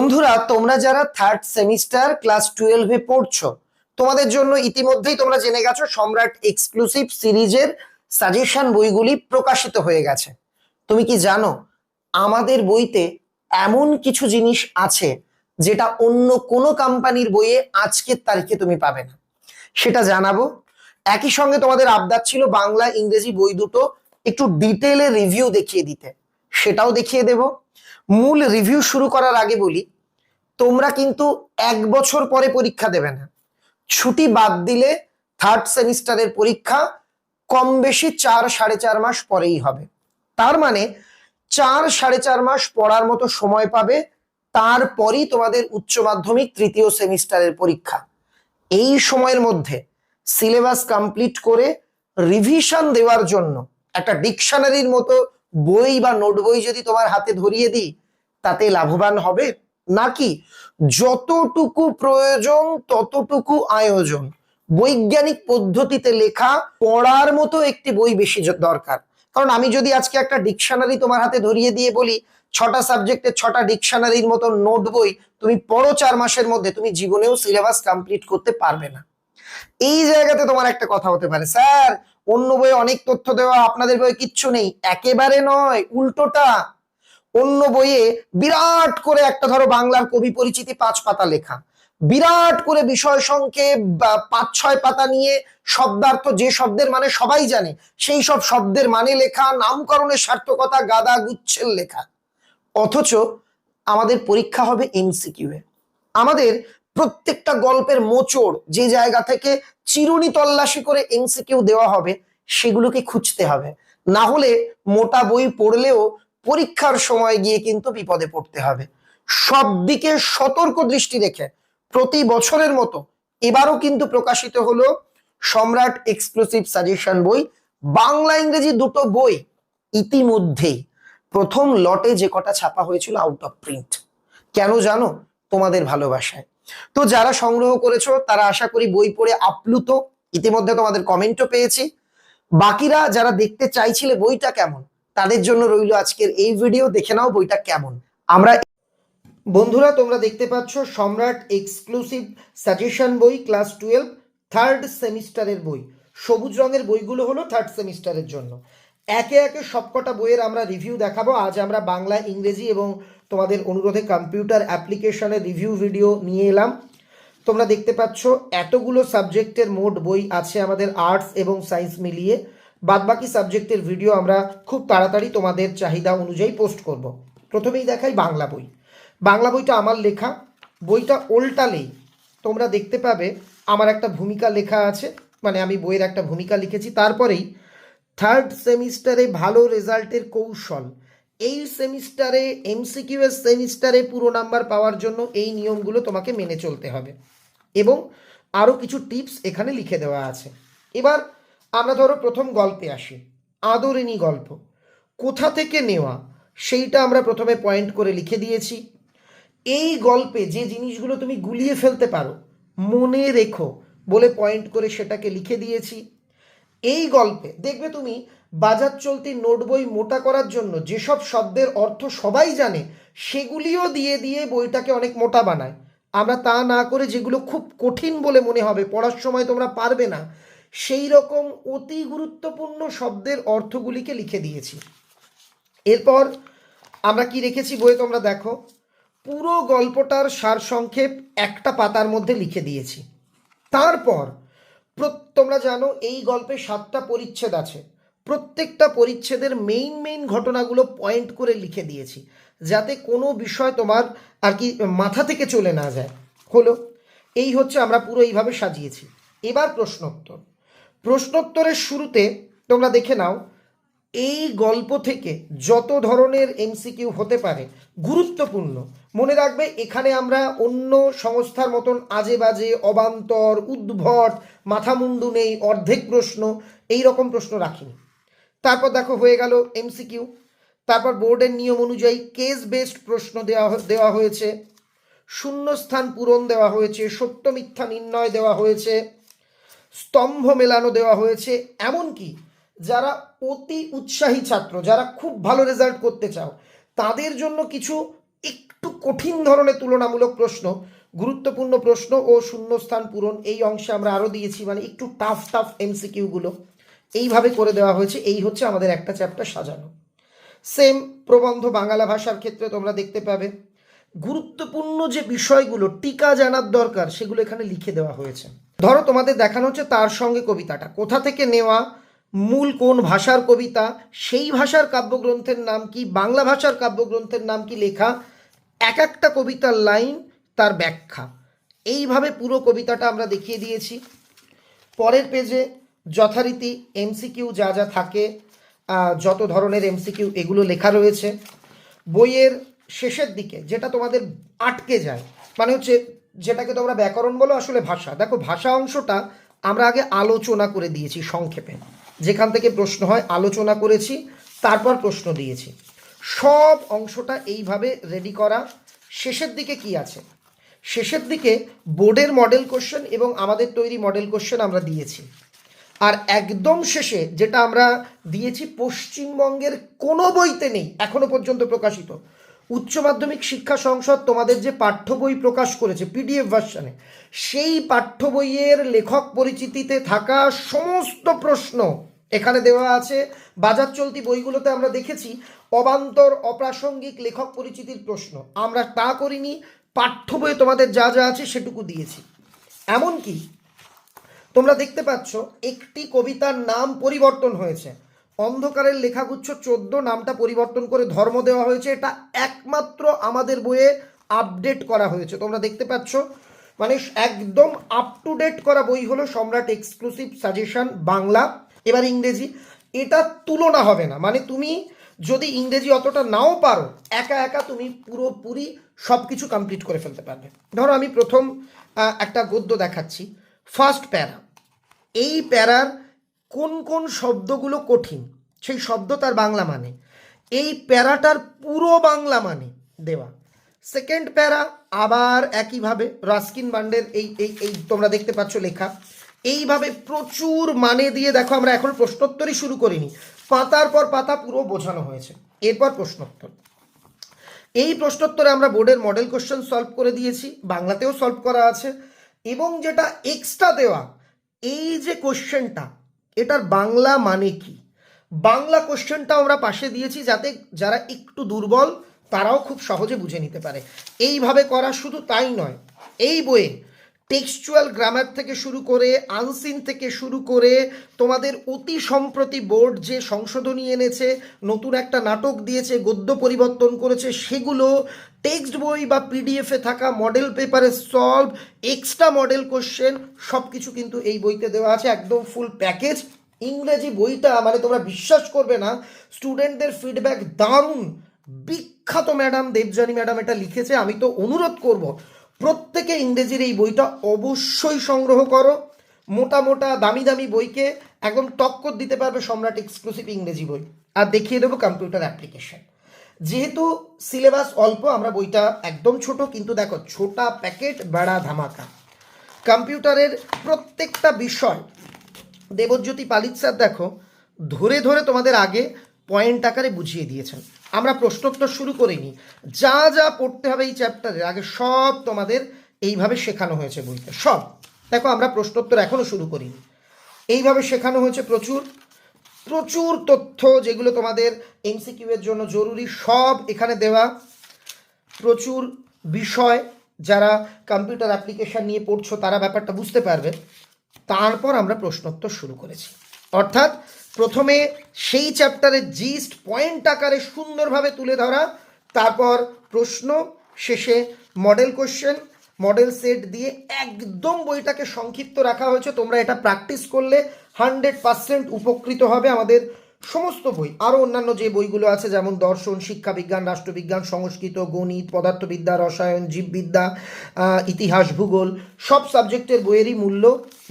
বন্ধুরা, তোমরা যারা থার্ড সেমিস্টার ক্লাস টুয়েলভে পড়ছো, তোমাদের জন্য ইতিমধ্যেই তোমরা জেনে গেছো সম্রাট এক্সক্লুসিভ সিরিজের সাজেশন বইগুলি প্রকাশিত হয়ে গেছে। তুমি কি জানো, আমাদের বইতে এমন কিছু জিনিস আছে যেটা অন্য কোনো কোম্পানির বইয়ে আজকের তারিখে তুমি পাবে না। সেটা জানাব। একই সঙ্গে তোমাদের আবদার ছিল বাংলা, ইংরেজি বই দুটো একটু ডিটেলে রিভিউ দেখিয়ে দিতে। সেটাও দেখিয়ে দেব। মূল রিভিউ শুরু করার আগে বলি, তোমরা কিন্তু এক বছর পরে পরীক্ষা দেবে না। ছুটি বাদ দিলে থার্ড সেমিস্টারের পরীক্ষা কম বেশি চার সাড়ে চার মাস পরেই হবে। তার মানে চার সাড়ে চার মাস পড়ার মতো সময় পাবে, তারপরই তোমাদের উচ্চ মাধ্যমিক তৃতীয় সেমিস্টারের পরীক্ষা। এই সময়ের মধ্যে সিলেবাস কমপ্লিট করে রিভিশন দেওয়ার জন্য একটা ডিকশনারির মতো বই বা নোট বই যদি তোমার হাতে ধরিয়ে দিই, তাতে লাভবান হবে? নাকি যতটুকু প্রয়োজন, ততটুকু আয়োজন? বৈজ্ঞানিক পদ্ধতিতে লেখা, পড়ার মতো একটি বই বেশি দরকার। কারণ আমি যদি আজকে একটা ডিকশনারি তোমার হাতে ধরিয়ে দিয়ে বলি, ছটা সাবজেক্টের ছটা ডিকশনারির মতো নোট বই তুমি পড়ো চার মাসের মধ্যে, তুমি জীবনেও সিলেবাস কমপ্লিট করতে পারবে না। এই জায়গাতে তোমার একটা কথা হতে পারে, স্যার অন্য বইয়ে অনেক তথ্য দেওয়া আপনাদের বইয়ে কিচ্ছু নেই। একেবারে নয়, উল্টোটা। অন্য বইয়ে বিরাট করে একটা ধরো বাংলার কবি পরিচিতি পাঁচ পাতা লেখা। বিরাট করে বিষয় সংক্ষেপ পাঁচ ছয় পাতা নিয়ে শব্দার্থ যে শব্দের মানে সবাই জানে, সেই সব শব্দের মানে লেখা, নামকরণের সার্থকতা, গাদা গুচ্ছের লেখা। অথচ আমাদের পরীক্ষা হবে এমসিকিউ এ আমাদের প্রত্যেকটা গল্পের মোচড় যে জায়গা থেকে চিরুনি তল্লাশি করে এমসিকিউ দেওয়া হবে, সেগুলোকে খুঁজতে হবে। না হলে মোটা বই পড়লেও পরীক্ষার সময় গিয়ে কিন্তু বিপদে পড়তে হবে। সব দিকে সতর্ক দৃষ্টি রেখে প্রতি বছরের মতো এবারও কিন্তু প্রকাশিত হলো সম্রাট এক্সক্লুসিভ সাজেশন বই। বাংলা ইংরেজি দুটো বই ইতিমধ্যেই প্রথম লটে যে কটা ছাপা হয়েছিল আউট অফ প্রিন্ট কেন জানো? তোমাদের ভালোবাসায়। তো যারা সংগ্রহ করেছ, তারা আশা করি বই পড়ে আপ্লুত। ইতিমধ্যে তোমাদের কমেন্টও পেয়েছি। বাকিরা যারা দেখতে চাইছিলে বইটা কেমন, তাদের জন্য রইল আজকের এই ভিডিও দেখে নাও বইটা কেমন। আমরা বন্ধুরা, তোমরা দেখতে পাচ্ছ সম্রাট এক্সক্লুসিভ সাজেশন বই ক্লাস টুয়েলভ থার্ড সেমিস্টারের বই। সবুজ রঙের বইগুলো হলো থার্ড সেমিস্টারের জন্য। একে একে সবকটা বইয়ের আমরা রিভিউ দেখাবো। আজ আমরা বাংলা, ইংরেজি এবং তোমাদের অনুরোধে কম্পিউটার অ্যাপ্লিকেশনের রিভিউ ভিডিও নিয়ে এলাম। তোমরা দেখতে পাচ্ছ, এতগুলো সাবজেক্টের মোট বই আছে আমাদের আর্টস এবং সায়েন্স মিলিয়ে। বাদবাকি সাবজেক্টের ভিডিও আমরা খুব তাড়াতাড়ি তোমাদের চাহিদা অনুযায়ী পোস্ট করব। প্রথমেই দেখাই বাংলা বই। বাংলা বইটা আমার লেখা। বইটা ওল্টালেই তোমরা দেখতে পাবে, আমার একটা ভূমিকা লেখা আছে। মানে আমি বইয়ের একটা ভূমিকা লিখেছি। তারপরেই থার্ড সেমিস্টারে ভালো রেজাল্টের কৌশল। এই সেমিস্টারে এমসিকিউ এর সেমিস্টারে পুরো নাম্বার পাওয়ার জন্য এই নিয়মগুলো তোমাকে মেনে চলতে হবে। এবং আরও কিছু টিপস এখানে লিখে দেওয়া আছে। এবার আমরা ধরো প্রথম গল্পে আসি। আদরিনী গল্প। কোথা থেকে নেওয়া? সেইটা আমরা প্রথমে পয়েন্ট করে লিখে দিয়েছি। এই গল্পে যে জিনিসগুলো তুমি গুলিয়ে ফেলতে পারো, মনে রেখো বলে পয়েন্ট করে সেটাকে লিখে দিয়েছি। এই গল্পে দেখবে তুমি বাজার চলতি নোট বই মোটা করার জন্য যেসব শব্দের অর্থ সবাই জানে, সেগুলিও দিয়ে দিয়ে বইটাকে অনেক মোটা বানায়। আমরা তা না করে যেগুলো খুব কঠিন বলে মনে হবে, পড়ার সময় তোমরা পারবে না, সেই রকম অতি গুরুত্বপূর্ণ শব্দের অর্থগুলিকে লিখে দিয়েছি। এরপর আমরা কি রেখেছি বইয়ে তোমরা দেখো, পুরো গল্পটার সারসংক্ষেপ একটা পাতার মধ্যে লিখে দিয়েছি। তারপর প্র- তোমরা জানো এই গল্পে সাতটা পরিচ্ছেদ আছে। প্রত্যেকটা পরিচ্ছেদের মেইন মেইন ঘটনাগুলো পয়েন্ট করে লিখে দিয়েছি। যাতে কোনো বিষয় তোমার আর কি মাথা থেকে চলে না যায়। হলো, এই হচ্ছে আমরা পুরো এইভাবে সাজিয়েছি। এবার প্রশ্নোত্তর। প্রশ্নোত্তরের শুরুতে তোমরা দেখে নাও, এই গল্প থেকে যত ধরনের এমসিকিউ হতে পারে, গুরুত্বপূর্ণ। মনে রাখবে, এখানে আমরা অন্য সংস্থার মতন আজে বাজে অবান্তর, উদ্ভট, মাথামুন্ডু নেই, অর্ধেক প্রশ্ন, এই রকম প্রশ্ন রাখিনি। তারপর দেখো হয়ে গেল এমসিকিউ তারপর বোর্ডের নিয়ম অনুযায়ী কেস বেসড প্রশ্ন দেওয়া দেওয়া হয়েছে, শূন্যস্থান পূরণ দেওয়া হয়েছে, সত্য মিথ্যা নির্ণয় দেওয়া হয়েছে, স্তম্ভ মেলানো দেওয়া হয়েছে, এমনকি যারা অতি উৎসাহী ছাত্র, যারা খুব ভালো রেজাল্ট করতে চাও, তাদের জন্য কিছু একটু কঠিন ধরনের তুলনামূলক প্রশ্ন, গুরুত্বপূর্ণ প্রশ্ন ও শূন্যস্থান পূরণ এই অংশে আমরা আরও দিয়েছি মানে একটু টাফ টাফ এমসিকিউগুলো এইভাবে করে দেওয়া হয়েছে, এই হচ্ছে আমাদের একটা চ্যাপ্টার সাজানো। সেম প্রবন্ধ বাংলা ভাষার ক্ষেত্রে তোমরা দেখতে পাবে, গুরুত্বপূর্ণ যে বিষয়গুলো, টিকা জানার দরকার, সেগুলো এখানে লিখে দেওয়া হয়েছে। ধরো তোমাদের দেখানো হচ্ছে তার সঙ্গে কবিতাটা, কোথা থেকে নেওয়া, মূল কোন ভাষার কবিতা, সেই ভাষার কাব্যগ্রন্থের নাম কি, বাংলা ভাষার কাব্যগ্রন্থের নাম কি লেখা এক একটা কবিতার লাইন তার ব্যাখ্যা। এইভাবে পুরো কবিতাটা আমরা দেখিয়ে দিয়েছি। পরের পেজে যথারীতি এমসিকিউ যা যা থাকে যত ধরনের এমসিকিউ এগুলো লেখা রয়েছে। বইয়ের শেষের দিকে যেটা তোমাদের আটকে যায় মানে হচ্ছে যেটাকে তোমরা ব্যাকরণ বলো আসলে ভাষা। দেখো, ভাষা অংশটা আমরা আগে আলোচনা করে দিয়েছি সংক্ষেপে। যেখান থেকে প্রশ্ন হয়, আলোচনা করেছি, তারপর প্রশ্ন দিয়েছি। সব অংশটা এইভাবে রেডি করা। শেষের দিকে কি আছে? শেষের দিকে বোর্ডের মডেল কোশ্চেন এবং আমাদের তৈরি মডেল কোশ্চেন আমরা দিয়েছি। আর একদম শেষে যেটা আমরা দিয়েছি, পশ্চিমবঙ্গের কোনো বইতে নেই, এখনও পর্যন্ত প্রকাশিত। উচ্চ মাধ্যমিক শিক্ষা সংসদ তোমাদের যে পাঠ্য বই প্রকাশ করেছে পিডিএফ ভার্সনে সেই পাঠ্য বইয়ের লেখক পরিচিতিতে থাকা সমস্ত প্রশ্ন এখানে দেওয়া আছে, বাজার চলতি বইগুলোতে আমরা দেখেছি, অবান্তর অপ্রাসঙ্গিক লেখক পরিচিতির প্রশ্ন। আমরা তা করিনি, পাঠ্য বইয়ে তোমাদের যা যা আছে সেটুকু দিয়েছি। এমনকি তোমরা দেখতে পাচ্ছ, একটি কবিতার নাম পরিবর্তন হয়েছে। অন্ধকারের লেখাগুচ্ছ চোদ্দ নামটা পরিবর্তন করে ধর্ম দেওয়া হয়েছে, এটা একমাত্র আমাদের বইয়ে আপডেট করা হয়েছে। তোমরা দেখতে পাচ্ছ মানে একদম আপ টু ডেট করা বই হলো সম্রাট এক্সক্লুসিভ সাজেশন বাংলা। এবার ইংরেজি এটা তুলনা হবে না। মানে তুমি যদি ইংরেজি অতটা নাও পারো, একা একা তুমি পুরোপুরি সব কিছু কমপ্লিট করে ফেলতে পারবে। ধরো আমি প্রথম একটা গদ্য দেখাচ্ছি। ফার্স্ট প্যারা। এই প্যারার কোন কোন শব্দগুলো কঠিন, সেই শব্দ তার বাংলা মানে। এই প্যারাটার পুরো বাংলা মানে দেওয়া। সেকেন্ড প্যারা আবার একইভাবে রাস্কিন বান্ডের এই এই তোমরা দেখতে পাচ্ছ লেখা। এইভাবে প্রচুর মানে দিয়ে দেখো আমরা এখন প্রশ্নোত্তরই শুরু করিনি। পাতার পর পাতা পুরো বোঝানো হয়েছে। এরপর প্রশ্নোত্তর। এই প্রশ্নোত্তরে আমরা বোর্ডের মডেল কোশ্চেন সলভ করে দিয়েছি, বাংলাতেও সলভ করা আছে, এবং যেটা এক্সট্রা দেওয়া, এই যে কোশ্চেনটা এটার বাংলা মানে কি? বাংলা কোশ্চেনটা আমরা পাশে দিয়েছি যাতে যারা একটু দুর্বল, তারাও খুব সহজে বুঝে নিতে পারে। এইভাবে করা শুধু তাই নয়, এই বইয়ে টেক্সচুয়াল গ্রামার থেকে শুরু করে আনসিন থেকে শুরু করে তোমাদের অতি সম্প্রতি বোর্ড যে সংশোধনী এনেছে, নতুন একটা নাটক দিয়েছে, গদ্য পরিবর্তন করেছে, সেগুলো টেক্সট বই বা পিডিএফে থাকা মডেল পেপারে সলভ এক্সট্রা মডেল কোশ্চেন সব কিছু কিন্তু এই বইতে দেওয়া আছে, একদম ফুল প্যাকেজ ইংরেজি বইটা মানে তোমরা বিশ্বাস করবে না স্টুডেন্টদের ফিডব্যাক দারুণ। বিখ্যাত ম্যাডাম দেবজানী ম্যাডাম এটা লিখেছে, আমি তো অনুরোধ করব। প্রত্যেকে ইংরেজির এই বইটা অবশ্যই সংগ্রহ করো। মোটা মোটা দামি দামি বইকে একদম টক্কর দিতে পারবে সম্রাট এক্সক্লুসিভ ইংরেজি বই। আর দেখিয়ে দেবো কম্পিউটার অ্যাপ্লিকেশন যেহেতু সিলেবাস অল্প, আমরা বইটা একদম ছোট, কিন্তু দেখো ছোটা প্যাকেট বেড়া ধামাকা। কম্পিউটারের প্রত্যেকটা বিষয়, দেবজ্যোতি পালিত স্যার দেখো, ধরে ধরে তোমাদের আগে পয়েন্ট আকারে বুঝিয়ে দিয়েছেন। আমরা প্রশ্নোত্তর শুরু করিনি। যা যা পড়তে হবে এই চ্যাপ্টারে আগে সব তোমাদের এইভাবে শেখানো হয়েছে বইতে। সব। দেখো, আমরা প্রশ্নোত্তর এখনও শুরু করিনি। এইভাবে শেখানো হয়েছে প্রচুর। প্রচুর তথ্য যেগুলো তোমাদের এমসিকিউ এর জন্য জরুরি, সব এখানে দেওয়া। প্রচুর বিষয় যারা কম্পিউটার অ্যাপ্লিকেশন নিয়ে পড়ছো, তারা ব্যাপারটা বুঝতে পারবে। তারপর আমরা প্রশ্নোত্তর শুরু করেছি। অর্থাৎ প্রথমে সেই চ্যাপ্টারের জিস্ট পয়েন্ট আকারে সুন্দরভাবে তুলে ধরা, তারপর প্রশ্ন, শেষে মডেল কোশ্চেন মডেল সেট দিয়ে একদম বইটাকে সংক্ষিপ্ত রাখা হয়েছে। তোমরা এটা প্র্যাকটিস করলে হান্ড্রেড পার্সেন্ট উপকৃত হবে আমাদের সমস্ত বই, আরও অন্যান্য যে বইগুলো আছে, যেমন দর্শন, শিক্ষাবিজ্ঞান, রাষ্ট্রবিজ্ঞান, সংস্কৃত, গণিত, পদার্থবিদ্যা, রসায়ন, জীববিদ্যা ইতিহাস, ভূগোল, সব সাবজেক্টের বইয়েরই মূল্য,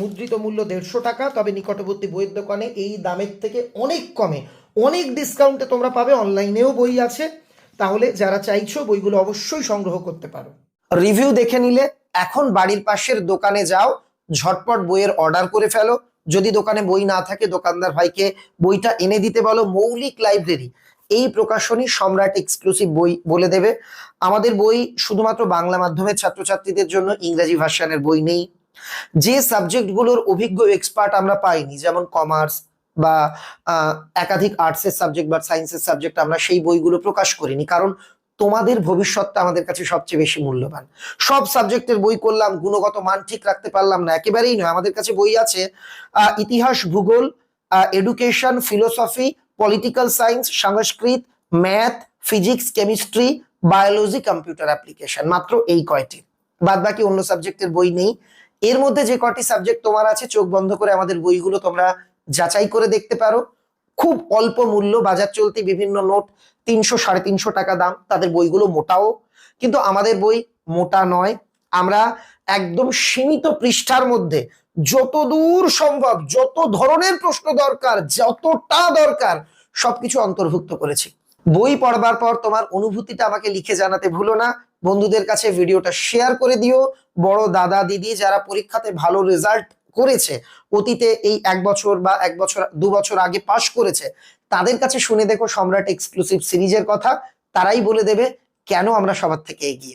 মুদ্রিত মূল্য দেড়শো টাকা। তবে নিকটবর্তী বইয়ের দোকানে এই দামের থেকে অনেক কমে। অনেক ডিসকাউন্টে তোমরা পাবে অনলাইনেও বই আছে। তাহলে যারা চাইছো, বইগুলো অবশ্যই সংগ্রহ করতে পারো। রিভিউ দেখে নিলে, এখন বাড়ির পাশের দোকানে যাও, ঝটপট বইয়ের অর্ডার করে ফেলো। যদি দোকানে বই না থাকে, দোকানদার ভাইকে বইটা এনে দিতে বলো মৌলিক লাইব্রেরি। এই প্রকাশনী সম্রাট এক্সক্লুসিভ বই বলে দেবে। আমাদের বই শুধুমাত্র বাংলা মাধ্যমের ছাত্রছাত্রীদের জন্য, ইংরেজি ভার্সনের বই নেই। যে সাবজেক্টগুলোর অভিজ্ঞ এক্সপার্ট আমরা পাইনি, যেমন কমার্স বা একাধিক আর্টসের সাবজেক্ট বা সায়েন্সের সাবজেক্ট আমরা সেই বইগুলো প্রকাশ করিনি। কারণ তোমাদের ভবিষ্যৎটা আমাদের কাছে সবচেয়ে বেশি মূল্যবান। সব সাবজেক্টের বই করলাম, গুণগত মান ঠিক রাখতে পারলাম না, একেবারেই নয়। আমাদের কাছে বই আছে ইতিহাস, ভূগোল education philosophy political science Sanskrit math physics chemistry biology computer application মাত্র এই কয়টি। বাদ বাকি অন্য সাবজেক্টের বই নেই। এর মধ্যে যে কটি সাবজেক্ট তোমার আছে, চোখ বন্ধ করে আমাদের বইগুলো তোমরা যাচাই করে দেখতে পারো। খুব অল্প মূল্য, বাজার চলতি বিভিন্ন নোট তিনশো, সাড়ে তিনশো টাকা দাম, তাদের বইগুলো মোটাও। কিন্তু আমাদের বই মোটা নয়। আমরা একদম সীমিত পৃষ্ঠার মধ্যে যতদূর সম্ভব, যত ধরনের প্রশ্ন দরকার, যতটা দরকার, সবকিছু অন্তর্ভুক্ত করেছি। বই পড়বার পর তোমার অনুভূতিটা আমাকে লিখে জানাতে ভুলো না। বন্ধুদের কাছে ভিডিওটা শেয়ার করে দিও। বড় দাদা, দিদি যারা পরীক্ষাতে ভালো রেজাল্ট করেছে, অতীতে এই এক বছর বা এক বছর, দু বছর আগে পাশ করেছে, তাদের কাছে শুনে দেখো সম্রাট এক্সক্লুসিভ সিরিজের কথা, তারাই বলে দেবে কেন আমরা সবার থেকে এগিয়ে।